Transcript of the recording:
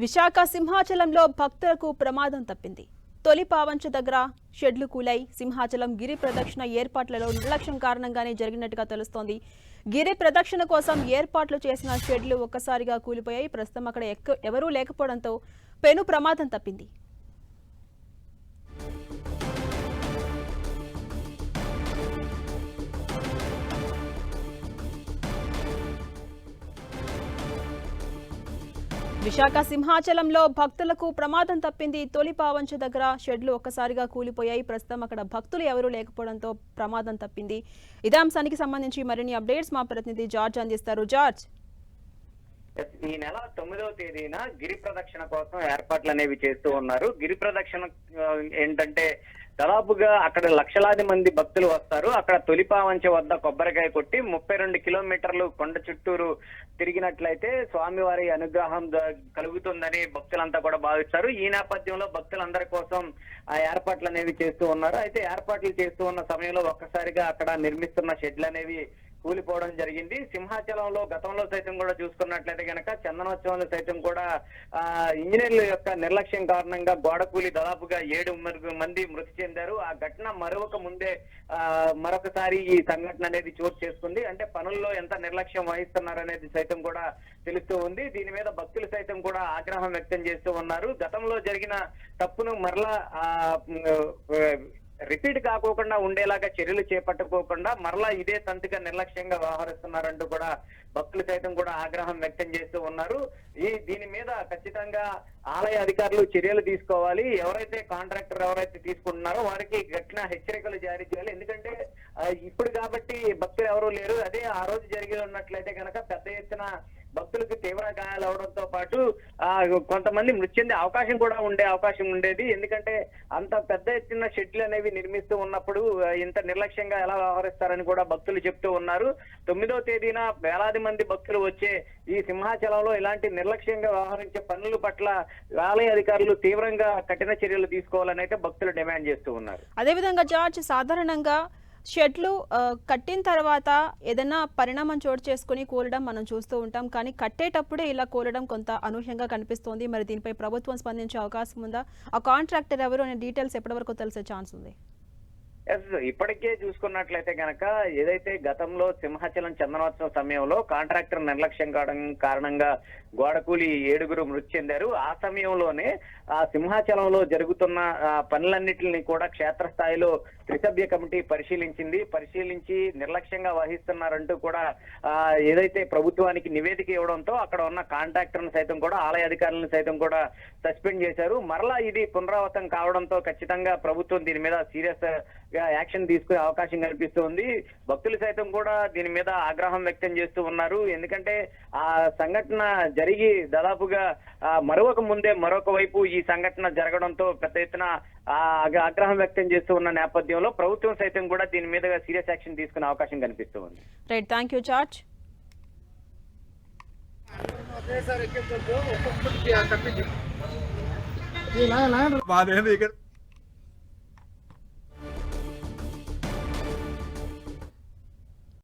విశాఖ సింహాచలంలో భక్తులకు ప్రమాదం తప్పింది. తొలి పావంచ దగ్గర షెడ్లు కూలై సింహాచలం గిరి ప్రదక్షిణ ఏర్పాట్లలో నిర్లక్ష్యం కారణంగానే జరిగినట్టుగా తెలుస్తోంది. గిరి ప్రదక్షిణ కోసం ఏర్పాట్లు చేసిన షెడ్లు ఒక్కసారిగా కూలిపోయాయి. ప్రస్తుతం అక్కడ ఎక్క ఎవరూ లేకపోవడంతో పెను ప్రమాదం తప్పింది. విశాఖ సింహాచలంలో భక్తులకు ప్రమాదం తప్పింది. తొలి పావంచ దగ్గర షెడ్లు ఒక్కసారిగా కూలిపోయాయి. ప్రస్తుతం అక్కడ భక్తులు ఎవరూ లేకపోవడంతో ప్రమాదం తప్పింది. ఇదే అంశానికి సంబంధించి మరిన్ని అప్డేట్స్ మా ప్రతినిధి జార్జ్ అందిస్తారు. జార్జ్. ఈ నెల తొమ్మిదవ తేదీన గిరి ప్రదక్షిణ కోసం ఏర్పాట్లు అనేవి చేస్తూ ఉన్నారు. గిరి ప్రదక్షిణ ఏంటంటే దాదాపుగా అక్కడ లక్షలాది మంది భక్తులు వస్తారు. అక్కడ తొలిపావంచ వద్ద కొబ్బరికాయ కొట్టి ముప్పై రెండు కిలోమీటర్లు కొండ చుట్టూరు తిరిగినట్లయితే స్వామివారి అనుగ్రహం కలుగుతుందని భక్తులంతా కూడా భావిస్తారు. ఈ నేపథ్యంలో భక్తులందరి కోసం ఆ ఏర్పాట్లు అనేవి చేస్తూ ఉన్నారు. అయితే ఏర్పాట్లు చేస్తూ ఉన్న సమయంలో ఒక్కసారిగా అక్కడ నిర్మిస్తున్న షెడ్లు అనేవి కూలిపోవడం జరిగింది. సింహాచలంలో గతంలో సైతం కూడా చూసుకున్నట్లయితే గనక చందనోత్సవంలో సైతం కూడా ఆ ఇంజనీర్ల యొక్క నిర్లక్ష్యం కారణంగా గోడ కూలి దాదాపుగా ఏడు మంది మృతి చెందారు. ఆ ఘటన మరొక ముందే ఆ మరొకసారి ఈ సంఘటన అనేది చోటు చేసుకుంది. అంటే పనుల్లో ఎంత నిర్లక్ష్యం వహిస్తున్నారు అనేది సైతం కూడా తెలుస్తూ ఉంది. దీని మీద భక్తులు సైతం కూడా ఆగ్రహం వ్యక్తం చేస్తూ ఉన్నారు. గతంలో జరిగిన తప్పును మరలా ఆ రిపీట్ కాకోకుండా ఉండేలాగా చర్యలు చేపట్టుకోకుండా మరలా ఇదే సంతగా నిర్లక్ష్యంగా వ్యవహరిస్తున్నారంటూ కూడా భక్తులు సైతం కూడా ఆగ్రహం వ్యక్తం చేస్తూ ఉన్నారు. ఈ దీని మీద ఖచ్చితంగా ఆలయ అధికారులు చర్యలు తీసుకోవాలి. ఎవరైతే కాంట్రాక్టర్ ఎవరైతే తీసుకుంటున్నారో వారికి ఘటన హెచ్చరికలు జారీ చేయాలి. ఎందుకంటే ఇప్పుడు కాబట్టి భక్తులు ఎవరూ లేరు. అదే ఆ రోజు జరిగి ఉన్నట్లయితే కనుక పెద్ద ఎత్తున భక్తులకు తీవ్ర గాయాలు అవడంతో పాటు ఆ కొంతమంది మృతి చెందే అవకాశం కూడా ఉండే అవకాశం ఉండేది. ఎందుకంటే అంత పెద్ద ఎత్తున షెడ్లు అనేవి నిర్మిస్తూ ఉన్నప్పుడు ఇంత నిర్లక్ష్యంగా ఎలా వ్యవహరిస్తారని కూడా భక్తులు చెప్తూ ఉన్నారు. తొమ్మిదో తేదీన వేలాది మంది భక్తులు వచ్చే ఈ సింహాచలంలో ఇలాంటి నిర్లక్ష్యంగా వ్యవహరించే పనుల పట్ల ఆలయ అధికారులు తీవ్రంగా కఠిన చర్యలు తీసుకోవాలని అయితే భక్తులు డిమాండ్ చేస్తూ ఉన్నారు. అదేవిధంగా జార్జ్ సాధారణంగా షెడ్లు కట్టిన తర్వాత ఏదైనా పరిణామం చోటు చేసుకుని కూలడం మనం చూస్తూ ఉంటాం. కానీ కట్టేటప్పుడే ఇలా కూలడం కొంత అనూహ్యంగా కనిపిస్తోంది. మరి దీనిపై ప్రభుత్వం స్పందించే అవకాశం ఉందా? ఆ కాంట్రాక్టర్ ఎవరు అనే డీటెయిల్స్ ఎప్పటివరకు తెలిసే ఛాన్స్ ఉంది? ఇప్పటికే చూసుకున్నట్లయితే గనక ఏదైతే గతంలో సింహాచలం చందనోత్సవం సమయంలో కాంట్రాక్టర్ నిర్లక్ష్యం కావడం కారణంగా గోడకూలి ఏడుగురు మృతి చెందారు ఆ సమయంలోనే ఆ సింహాచలంలో జరుగుతున్న పనులన్నింటిని పనులన్నిటిని కూడా క్షేత్రస్థాయిలో త్రిసభ్య కమిటీ పరిశీలించింది. పరిశీలించి నిర్లక్ష్యంగా వహిస్తున్నారంటూ కూడా ఆ, ఏదైతే ప్రభుత్వానికి నివేదిక ఇవ్వడంతో అక్కడ ఉన్న కాంట్రాక్టర్ను సైతం కూడా ఆలయ అధికారులను సైతం కూడా సస్పెండ్ చేశారు. మరలా ఇది పునరావృతం కావడంతో ఖచ్చితంగా ప్రభుత్వం దీని మీద సీరియస్ యాక్షన్ తీసుకునే అవకాశం కనిపిస్తుంది భక్తులు సైతం కూడా దీని మీద ఆగ్రహం వ్యక్తం చేస్తూ ఉన్నారు. ఎందుకంటే ఆ సంఘటన జరిగి దాదాపుగా మరొక ముందే మరొక వైపు ఈ సంఘటన జరగడంతో పెద్ద ఎత్తున ఆగ్రహం వ్యక్తం చేస్తూ ఉన్న నేపథ్యంలో ప్రభుత్వం సైతం కూడా దీని మీద సీరియస్ యాక్షన్ తీసుకునే అవకాశం కనిపిస్తూ ఉంది. రైట్ థ్యాంక్ యూ జార్జ్ మాదేంది ఇక్కడ?